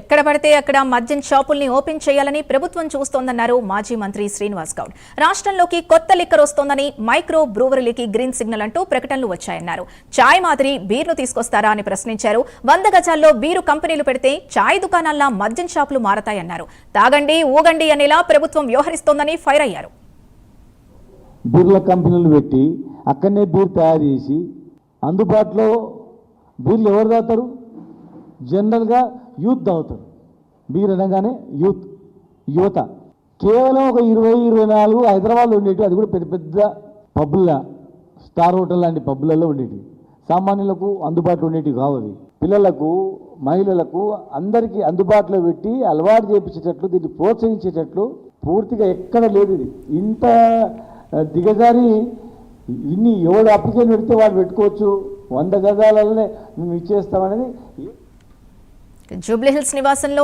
ఎక్కడ పడితే అక్కడ మద్యం షాపుల్ని ఓపెన్ చేయాలని ప్రభుత్వం చూస్తోందన్నారు మాజీ మంత్రి శ్రీనివాస్ గౌడ్. రాష్ట్రంలోకి కొత్త లిక్కర్ వస్తోందని మైక్రో బ్రూవరీలకి గ్రీన్ సిగ్నల్ అంటూ ప్రకటనలు వచ్చాయన్నారు. చాయ్ మాదిరి బీర్ను తీసుకొస్తారా అని ప్రశ్నించారు. వంద గజాల్లో బీరు కంపెనీలు పెడితే చాయ్ దుకాణాల్లో మద్యం షాపులు మారతాయన్నారు. తాగండి ఊగండి అనేలా ప్రభుత్వం వ్యవహరిస్తోందని ఫైర్ అయ్యారు. బీర్ల కంపెనీలు పెట్టి అక్కడనే బీర్ తయారు చేసి అందుబాటులో బీర్లు ఎవరు తాగుతారు? జనరల్గా యూత్ తాగుతారు బీర్ అనగానే యూత్ యువత. కేవలం ఒక ఇరవై ఇరవై నాలుగు హైదరాబాద్లో ఉండేవి అది కూడా పెద్ద పెద్ద పబ్బుల స్టార్ హోటల్ లాంటి పబ్బులలో ఉండేవి సామాన్యులకు అందుబాటులో ఉండేటివి కావు అవి. పిల్లలకు మహిళలకు అందరికీ అందుబాటులో పెట్టి అలవాటు చేపించేటట్లు దీన్ని ప్రోత్సహించేటట్లు పూర్తిగా ఎక్కడ లేదు ఇది. ఇంత దిగజారి ఇన్ని ఎవడు అప్లికేషన్ పెడితే వాడు పెట్టుకోవచ్చు. వంద గజాలనే మేము ఇచ్చేస్తామనేది జూబ్లీహిల్స్ నివాసంలో